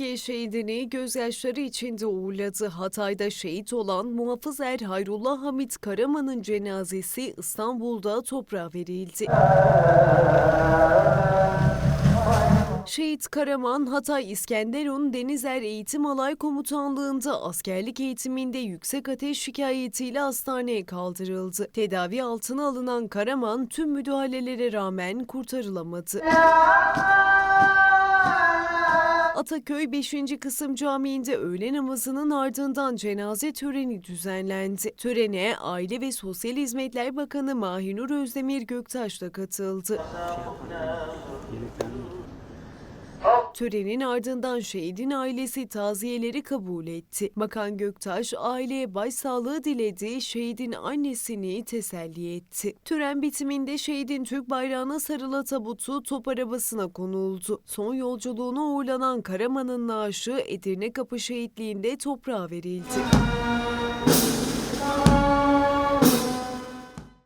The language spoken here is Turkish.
Türkiye şehidini gözyaşları içinde uğurladı. Hatay'da şehit olan muhafız er Hayrullah Hamit Karaman'ın cenazesi İstanbul'da toprağa verildi. Şehit Karaman, Hatay İskenderun Denizer Eğitim Alay Komutanlığı'nda askerlik eğitiminde yüksek ateş şikayetiyle hastaneye kaldırıldı. Tedavi altına alınan Karaman tüm müdahalelere rağmen kurtarılamadı. Ataköy 5. Kısım Camii'nde öğle namazının ardından cenaze töreni düzenlendi. Törene Aile ve Sosyal Hizmetler Bakanı Mahinur Özdemir Göktaş da katıldı. Törenin ardından şehidin ailesi taziyeleri kabul etti. Bakan Göktaş aileye başsağlığı diledi, şehidin annesini teselli etti. Tören bitiminde şehidin Türk bayrağına sarılı tabutu top arabasına konuldu. Son yolculuğuna uğurlanan Karaman'ın naaşı Edirne Kapı şehitliğinde toprağa verildi.